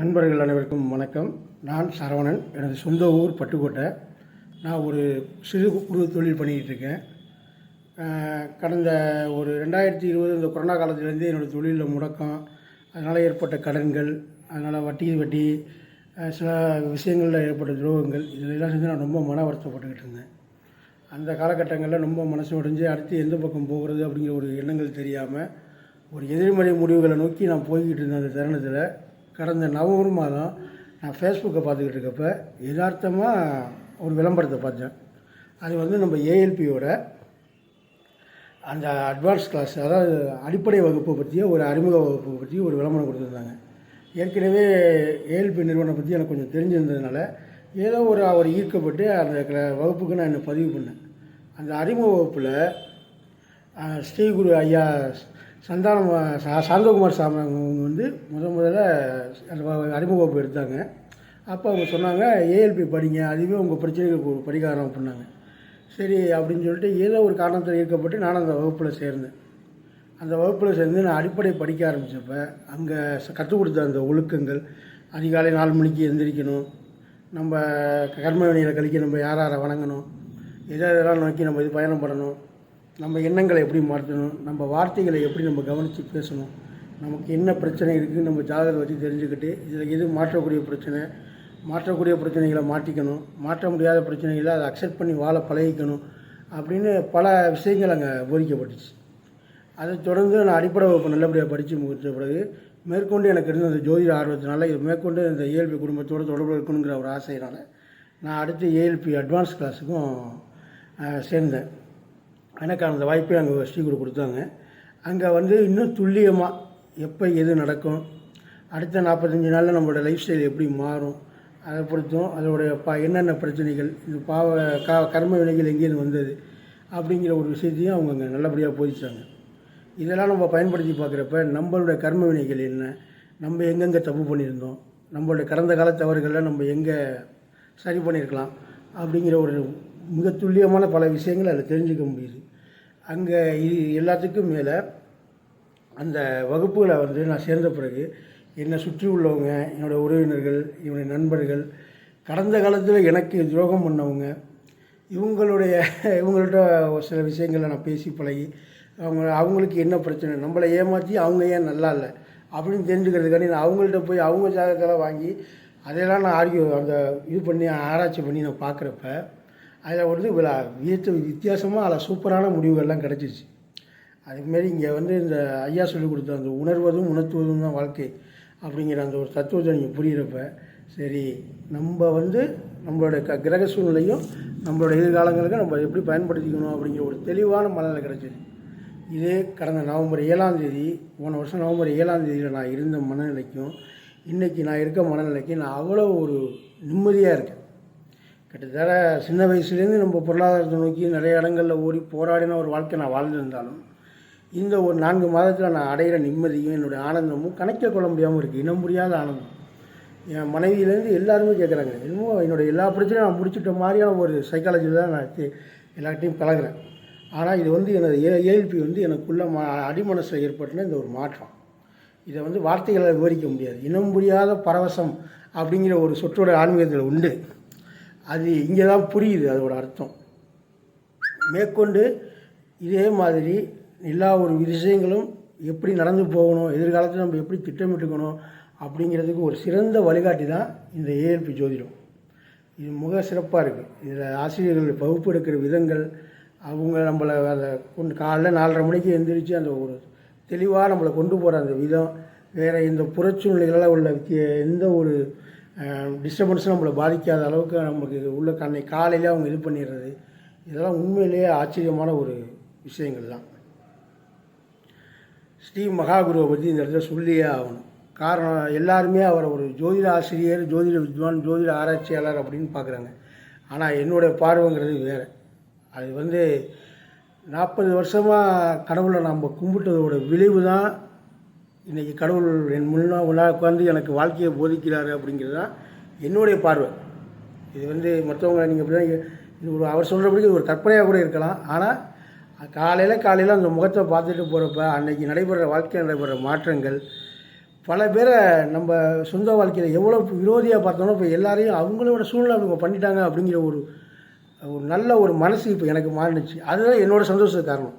நண்பர்கள் அனைவருக்கும் வணக்கம். நான் சரவணன் எனது சொந்த ஊர் பட்டுக்கோட்டை. நான் ஒரு சிறு குறு தொழில் பண்ணிக்கிட்டு இருக்கேன். கடந்த ஒரு ரெண்டாயிரத்தி இருபது இந்த கொரோனா காலத்துலேருந்து என்னோடய தொழிலில் முடக்கம் அதனால் ஏற்பட்ட கடன்கள் அதனால் வட்டி வட்டி சில விஷயங்களில் ஏற்பட்ட துரோகங்கள் இதெல்லாம் செஞ்சு நான் ரொம்ப மன வருத்தப்பட்டுக்கிட்டு இருந்தேன். அந்த காலகட்டங்களில் ரொம்ப மனசு உடைஞ்சு அடுத்து எந்த பக்கம் போகிறது அப்படிங்கிற ஒரு எண்ணங்கள் தெரியாமல் ஒரு எதிர்மறை முடிவுகளை நோக்கி நான் போய்கிட்டு இருந்தேன் அந்த தருணத்தில் கடந்த நவம்பர் மாதம் நான் ஃபேஸ்புக்கை பார்த்துக்கிட்டு இருக்கப்ப யதார்த்தமாக ஒரு விளம்பரத்தை பார்த்தேன். அது வந்து நம்ம ஏஎல்பியோட அந்த அட்வான்ஸ் கிளாஸ் அதாவது அடிப்படை வகுப்பை பற்றிய ஒரு அறிமுக வகுப்பை பற்றி ஒரு விளம்பரம் கொடுத்துருந்தாங்க. ஏற்கனவே ஏஎல்பி நிறுவனம் பற்றி எனக்கு கொஞ்சம் தெரிஞ்சிருந்ததுனால ஏதோ ஒரு அவர் ஈர்க்கப்பட்டு அந்த வகுப்புக்கு நான் என்னை பதிவு பண்ணேன். அந்த அறிமுக வகுப்பில் ஸ்ரீகுரு ஐயா சந்தானம் சா- சாந்தகுமார் சாமி அவங்க வந்து முத முதல்ல அந்த அறிமுக வகுப்பு எடுத்தாங்க. அப்போ அவங்க சொன்னாங்க ஏஎல்பி படிங்க அதுவே உங்கள் பிரச்சனைகளுக்கு ஒரு பரிகாரம் அப்படின்னாங்க. சரி அப்படின்னு சொல்லிட்டு ஏதோ ஒரு காரணத்தில் ஈர்க்கப்பட்டு நான் அந்த வகுப்பில் சேர்ந்தேன். அந்த வகுப்பில் சேர்ந்து நான் அடிப்படை படிக்க ஆரம்பித்தப்ப அங்கே கற்றுக் கொடுத்த அந்த ஒழுக்கங்கள் அதிகாலை நாலு மணிக்கு எந்திரிக்கணும் நம்ம கர்ம வினையில் கழிக்க நம்ம யார் யாரை வணங்கணும் எதை எதெல்லாம் நோக்கி நம்ம இது பயணம் பண்ணணும் நம்ம எண்ணங்களை எப்படி மாற்றணும்? நம்ம வார்த்தைகளை எப்படி நம்ம கவனித்து பேசணும்? நமக்கு என்ன பிரச்சனை இருக்குது நம்ம ஜாதகத்தை வச்சு தெரிஞ்சுக்கிட்டு இதில் எது மாற்றக்கூடிய பிரச்சனை? மாற்றக்கூடிய பிரச்சனைகளை மாற்றிக்கணும். மாற்ற முடியாத பிரச்சனைகளை அதை அக்செப்ட் பண்ணி வாழ பழகிக்கணும். அப்படின்னு பல விஷயங்கள் அங்கே போதிக்கப்பட்டுச்சு அதை தொடர்ந்து நான் அடிப்படை வகுப்பு நல்லபடியாக படித்து முடித்த பிறகு மேற்கொண்டு எனக்கு இருந்த அந்த ஜோதிட ஆர்வத்தினால இது மேற்கொண்டு இந்த ஏஎல்பி குடும்பத்தோடு தொடர்பு இருக்கணுங்கிற ஒரு ஆசையினால் நான் அடுத்து ஏஎல்பி அட்வான்ஸ் கிளாஸுக்கும் சேர்ந்தேன். எனக்கு அந்த வாய்ப்பை அங்கே ஸ்ரீகுரு கொடுத்தாங்க. அங்கே வந்து இன்னும் துல்லியமாக எப்போ எது நடக்கும் அடுத்த நாற்பத்தஞ்சு நாளில் நம்மளோட லைஃப் ஸ்டைல் எப்படி மாறும் அதை பொறுத்தும் அதோடைய பா என்னென்ன பிரச்சனைகள் இந்த பாவ கா கர்ம வினைகள் எங்கேருந்து வந்தது அப்படிங்கிற ஒரு விஷயத்தையும் அவங்க அங்கே நல்லபடியாக போதிச்சாங்க. இதெல்லாம் நம்ம பயன்படுத்தி பார்க்குறப்ப நம்மளுடைய கர்ம வினைகள் என்ன நம்ம எங்கெங்கே தப்பு பண்ணியிருந்தோம் நம்மளுடைய கடந்த கால தவறுகளில் நம்ம எங்கே சரி பண்ணியிருக்கலாம் அப்படிங்கிற ஒரு மிக துல்லியமான பல விஷயங்கள் அதில் தெரிஞ்சுக்க முடியுது. அங்கே இது எல்லாத்துக்கும் மேலே அந்த வகுப்புகளை வந்து நான் சேர்ந்த பிறகு என்னை சுற்றி உள்ளவங்க என்னோடய உறவினர்கள் என்னுடைய நண்பர்கள் கடந்த காலத்தில் எனக்கு துரோகம் பண்ணவங்க இவங்களுடைய இவங்கள்ட்ட சில விஷயங்களை நான் பேசி பழகி அவங்க அவங்களுக்கு என்ன பிரச்சனை நம்மளை ஏமாற்றி அவங்க ஏன் நல்லா இல்லை அப்படின்னு தெரிஞ்சுக்கிறதுக்காண்டி நான் அவங்கள்ட்ட போய் அவங்க ஜாதகத்தெல்லாம் வாங்கி அதையெல்லாம் நான் ஆர்கியூ அந்த இது பண்ணி ஆராய்ச்சி பண்ணி நான் பார்க்குறப்ப அதில் வந்து விழா- வித்தியாசமாக அதில் சூப்பரான முடிவுகள்லாம் கிடச்சிருச்சு அதுமாரி இங்கே வந்து இந்த ஐயா சொல்லிக் கொடுத்த அந்த உணர்வதும் உணர்த்துவதும் தான் வாழ்க்கை அப்படிங்கிற அந்த ஒரு தத்துவத்தை நீங்கள் புரிகிறப்ப சரி நம்ம வந்து நம்மளோட க கிரக சூழ்நிலையும் நம்மளோட எதிர்காலங்களுக்கு நம்ம எப்படி பயன்படுத்திக்கணும் அப்படிங்கிற ஒரு தெளிவான மனநிலை கிடச்சிது. இதே கடந்த நவம்பர் ஏழாம் தேதி போன வருஷம் நவம்பர் ஏழாம் தேதியில் நான் இருந்த மனநிலைக்கும் இன்றைக்கி நான் இருக்க மனநிலைக்கும் நான் அவ்வளோ ஒரு நிம்மதியாக இருக்கேன். கிட்டத்தட்ட சின்ன வயசுலேருந்து நம்ம பொருளாதாரத்தை நோக்கி நிறைய இடங்களில் ஓடி போராடின ஒரு வாழ்க்கை நான் வாழ்ந்திருந்தாலும் இந்த ஒரு நான்கு மாதத்தில் நான் அடையிற நிம்மதியும் என்னுடைய ஆனந்தமும் கணக்கில் கொள்ள முடியாமல் இருக்குது இனம் முடியாத ஆனந்தம். என் மனைவியிலேருந்து எல்லாருமே கேட்குறாங்க என்னமோ என்னோட எல்லா பிரச்சனையும் நான் முடிச்சிட்ட மாதிரியான ஒரு சைக்காலஜியில் தான் நான் தே- எல்லார்ட்டையும் பழகுறேன். ஆனால் இது வந்து எனது ஏ ஏஎல்பி வந்து எனக்குள்ள மா அடிமனசில் ஏற்பட்டுன இந்த ஒரு மாற்றம். இதை வந்து வார்த்தைகளால் விவரிக்க முடியாது. இனம் புரியாத பரவசம் அப்படிங்கிற ஒரு சொற்றோட ஆன்மீகத்தில் உண்டு. அது இங்கே தான் புரியுது அதோட அர்த்தம். மேற்கொண்டு இதே மாதிரி எல்லா ஒரு விஷயங்களும் எப்படி நடந்து போகணும் எதிர்காலத்தில் நம்ம எப்படி திட்டமிட்டுக்கணும் அப்படிங்கிறதுக்கு ஒரு சிறந்த வழிகாட்டி தான் இந்த ஏஎல்பி ஜோதிடம். இது மிக சிறப்பாக இருக்குது இதில் ஆசிரியர்கள் பகுப்பு எடுக்கிற விதங்கள் அவங்க நம்மளை அதை கொண்டு காலைல நாலரை மணிக்கு எந்திரிச்சு அந்த ஒரு தெளிவாக நம்மளை கொண்டு போகிற அந்த விதம் வேறு இந்த புறச்சூழ்நிலைகளால் உள்ள எந்த ஒரு டிஸ்டர்பன்ஸும் நம்மளை பாதிக்காத அளவுக்கு நமக்கு உள்ள கண்ணை காலையிலே அவங்க இது பண்ணிடுறது. இதெல்லாம் உண்மையிலேயே ஆச்சரியமான ஒரு விஷயங்கள் தான். ஸ்ரீ மகாகுருவை பற்றி இந்த இடத்துல சொல்லியே ஆகணும். காரணம் எல்லாருமே அவரை ஒரு ஜோதிட ஆசிரியர் ஜோதிட வித்வான் ஜோதிட ஆராய்ச்சியாளர் அப்படின்னு பார்க்குறாங்க. ஆனால் என்னுடைய பார்வைங்கிறது வேறு. அது வந்து நாற்பது வருஷமாக கடவுளை நம்ம கும்பிட்டதோட விளைவு தான் இன்றைக்கி கடவுள் என் முன்னா முன்னாடி உட்காந்து எனக்கு வாழ்க்கையை போதிக்கிறாரு அப்படிங்கிறது தான் என்னுடைய பார்வை. இது வந்து மற்றவங்க நீங்கள் இப்படி தான் இது ஒரு அவர் சொல்கிறபடி ஒரு கற்பனையாக கூட இருக்கலாம். ஆனால் காலையில் காலையில் அந்த முகத்தை பார்த்துட்டு போகிறப்ப அன்னைக்கு நடைபெற வாழ்க்கையில் நடைபெற மாற்றங்கள் பல பேரை நம்ம சொந்த வாழ்க்கையில் எவ்வளோ விரோதியாக பார்த்தோம்னா இப்போ எல்லாரையும் அவங்களோட சூழ்நிலை அவங்க பண்ணிட்டாங்க அப்படிங்கிற ஒரு ஒரு நல்ல ஒரு மனசு இப்போ எனக்கு மாறினுச்சு அதுதான் என்னோடய சந்தோஷத்துக்கு காரணம்.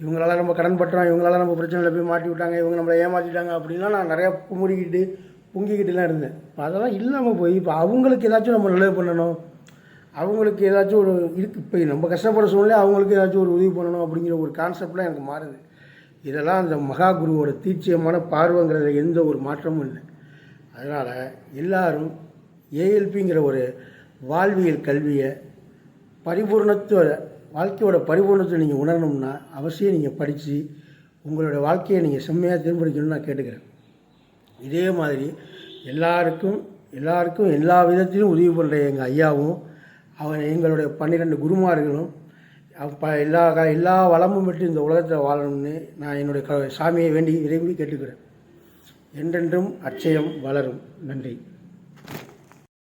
இவங்களால நம்ம கடன் பட்டுறோம் இவங்களால நம்ம பிரச்சனையில் போய் மாட்டி விட்டாங்க இவங்க நம்மளை ஏமாற்றிட்டாங்க அப்படின்லாம் நான் நிறையா குமுறிக்கிட்டு பொங்கிக்கிட்டுலாம் இருந்தேன். இப்போ அதெல்லாம் இல்லாமல் போய் இப்போ அவங்களுக்கு ஏதாச்சும் நம்ம நல்லது பண்ணணும். அவங்களுக்கு ஏதாச்சும் ஒரு இருக்கு. இப்போ நம்ம கஷ்டப்படுற சூழ்நிலை அவங்களுக்கு ஏதாச்சும் ஒரு உதவி பண்ணணும் அப்படிங்கிற ஒரு கான்செப்ட்லாம் எனக்கு மாறுது. இதெல்லாம் அந்த மகா குருவோட தீட்சியமான பார்வைங்கிறதுல எந்த ஒரு மாற்றமும் இல்லை. அதனால் எல்லாரும் ஏஎல்பிங்கிற ஒரு வாழ்வியல் கல்வியை பரிபூர்ணத்துவ வாழ்க்கையோட பரிபூர்ணத்தை நீங்கள் உணரணும்னா அவசியம் நீங்கள் படித்து உங்களோட வாழ்க்கையை நீங்கள் செம்மையாக தேர்ந்தெடுக்கணும்னு நான் கேட்டுக்கிறேன். இதே மாதிரி எல்லாருக்கும் எல்லாருக்கும் எல்லா விதத்திலும் உதவி பண்ணுற எங்கள் ஐயாவும் அவன் எங்களுடைய பன்னிரெண்டு குருமார்களும் அப்போ எல்லா க- எல்லா வளமும் பெற்று இந்த உலகத்தில் வாழணும்னு நான் என்னுடைய க சாமியை வேண்டி விரைவில் கேட்டுக்கிறேன். என்றென்றும் அச்சயம் வளரும். நன்றி.